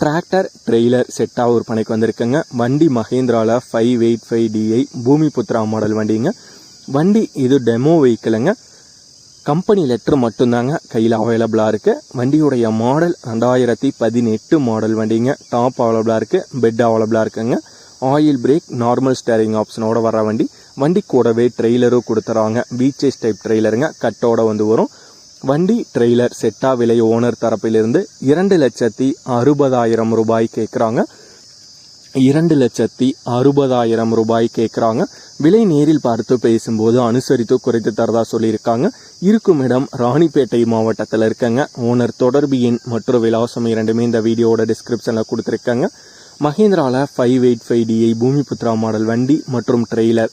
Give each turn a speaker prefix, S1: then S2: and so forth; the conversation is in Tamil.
S1: டிராக்டர் ட்ரெய்லர் செட்டாக விற்பனைக்கு வந்திருக்குங்க. வண்டி மஹேந்திராவில் five eight five DI Bhoomi Putra model வண்டிங்க. வண்டி இது டெமோ வெஹிக்கிளுங்க கம்பெனி லெட்ரு மட்டும்தாங்க கையில் அவைலபிளாக இருக்குது வண்டியுடைய மாடல் ரெண்டாயிரத்தி பதினெட்டு மாடல் வண்டிங்க. டாப் அவைலபிளாக இருக்குது பெட் அவைலபிளாக இருக்குங்க. ஆயில் பிரேக் நார்மல் ஸ்டேரிங் ஆப்ஷனோட வர வண்டி. வண்டி கூடவே ட்ரெய்லரும் கொடுத்துறாங்க. பீச்சஸ் டைப் ட்ரெய்லருங்க கட்டோட வந்து வரும். வண்டி ட்ரெய்லர் செட்டா விலை ஓனர் தரப்பிலிருந்து இரண்டு லட்சத்தி அறுபதாயிரம் ரூபாய் கேட்குறாங்க. இரண்டு லட்சத்தி அறுபதாயிரம் ரூபாய் கேட்குறாங்க. விலை நேரில் பார்த்து பேசும்போது அனுசரித்து குறைத்து தரதா சொல்லியிருக்காங்க. இருக்கும் இடம் ராணிப்பேட்டை மாவட்டத்தில் இருக்கங்க. ஓனர் தொடர்பு எண் மற்றும் விலாசம் இரண்டுமே இந்த வீடியோவோட டிஸ்கிரிப்ஷனில் கொடுத்துருக்காங்க. மஹேந்திராவில் five eight five DI Bhoomiputra model வண்டி மற்றும் ட்ரெய்லர்